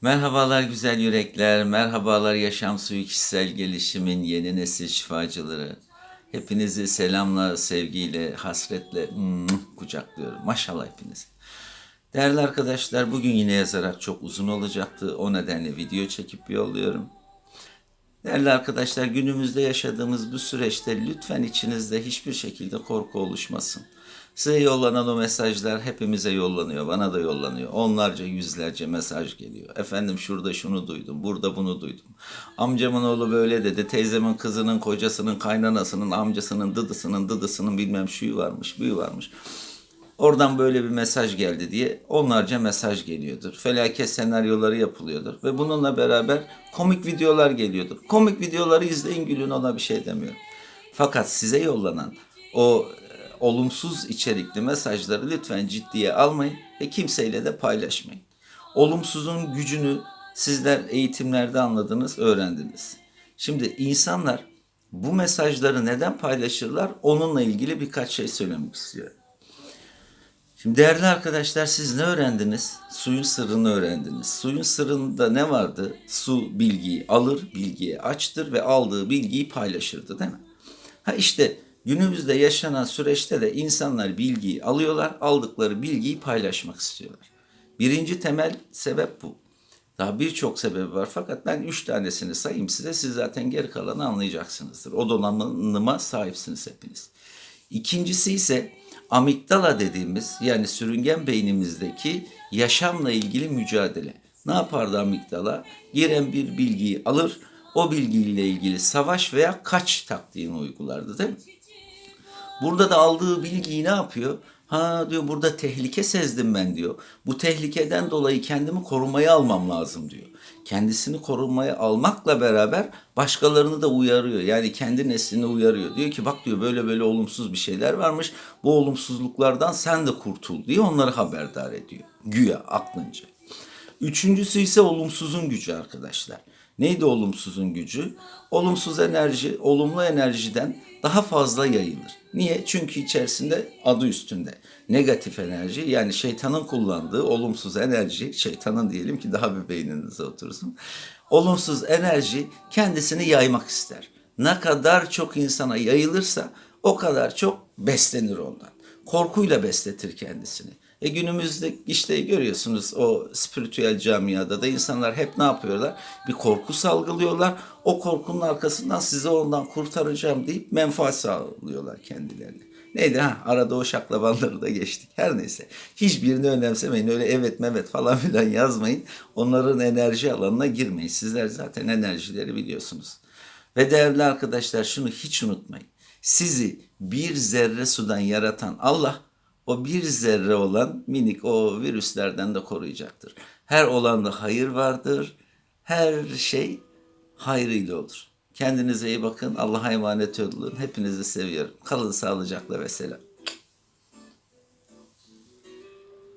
Merhabalar güzel yürekler, merhabalar yaşam suyu kişisel gelişimin yeni nesil şifacıları. Hepinizi selamla, sevgiyle, hasretle kucaklıyorum. Maşallah hepiniz. Değerli arkadaşlar bugün yine yazarak çok uzun olacaktı. O nedenle video çekip yolluyorum. Değerli arkadaşlar günümüzde yaşadığımız bu süreçte lütfen içinizde hiçbir şekilde korku oluşmasın. Size yollanan o mesajlar hepimize yollanıyor, bana da yollanıyor. Onlarca, yüzlerce mesaj geliyor. Efendim şurada şunu duydum, burada bunu duydum. Amcamın oğlu böyle dedi, teyzemin kızının, kocasının, kaynanasının, amcasının, dıdısının, dıdısının bilmem şuyu varmış, büyü varmış. Oradan böyle bir mesaj geldi diye onlarca mesaj geliyordur. Felaket senaryoları yapılıyordur. Ve bununla beraber komik videolar geliyordur. Komik videoları izleyin gülün ona bir şey demiyorum. Fakat size yollanan o e, olumsuz içerikli mesajları lütfen ciddiye almayın ve kimseyle de paylaşmayın. Olumsuzun gücünü sizler eğitimlerde anladınız, öğrendiniz. Şimdi insanlar bu mesajları neden paylaşırlar? Onunla ilgili birkaç şey söylemek istiyorum. Şimdi değerli arkadaşlar siz ne öğrendiniz? Suyun sırrını öğrendiniz. Suyun sırrında ne vardı? Su bilgiyi alır, bilgiye açtır ve aldığı bilgiyi paylaşırdı değil mi? Ha işte günümüzde yaşanan süreçte de insanlar bilgiyi alıyorlar, aldıkları bilgiyi paylaşmak istiyorlar. Birinci temel sebep bu. Daha birçok sebebi var fakat ben üç tanesini sayayım size. Siz zaten geri kalanı anlayacaksınızdır. O donanıma sahipsiniz hepiniz. İkincisi ise amigdala dediğimiz yani sürüngen beynimizdeki yaşamla ilgili mücadele. Ne yapardı amigdala? Giren bir bilgiyi alır, o bilgiyle ilgili savaş veya kaç taktiğini uygulardı değil mi? Burada da aldığı bilgiyi ne yapıyor? Ha diyor burada tehlike sezdim ben diyor. Bu tehlikeden dolayı kendimi korumaya almam lazım diyor. Kendisini korumaya almakla beraber başkalarını da uyarıyor. Yani kendi neslini uyarıyor. Diyor ki bak diyor böyle böyle olumsuz bir şeyler varmış. Bu olumsuzluklardan sen de kurtul diye onları haberdar ediyor. Güya aklınca. Üçüncüsü ise olumsuzun gücü arkadaşlar. Neydi olumsuzun gücü? Olumsuz enerji, olumlu enerjiden daha fazla yayılır. Niye? Çünkü içerisinde adı üstünde. Negatif enerji yani şeytanın kullandığı olumsuz enerji, şeytanın diyelim ki daha bir beyninize otursun. Olumsuz enerji kendisini yaymak ister. Ne kadar çok insana yayılırsa o kadar çok beslenir ondan. Korkuyla besletir kendisini. E günümüzde işte görüyorsunuz o spiritüel camiada da insanlar hep ne yapıyorlar? Bir korku salgılıyorlar. O korkunun arkasından size ondan kurtaracağım deyip menfaat sağlıyorlar kendilerine. Neydi ha? Arada o şaklabanları da geçtik. Her neyse. Hiçbirini önemsemeyin. Öyle evet mevet falan filan yazmayın. Onların enerji alanına girmeyin. Sizler zaten enerjileri biliyorsunuz. Ve değerli arkadaşlar şunu hiç unutmayın. Sizi bir zerre sudan yaratan Allah o bir zerre olan minik o virüslerden de koruyacaktır. Her olanda hayır vardır. Her şey hayrıyla olur. Kendinize iyi bakın. Allah'a emanet olun. Hepinizi seviyorum. Kalın sağlıcakla ve selam.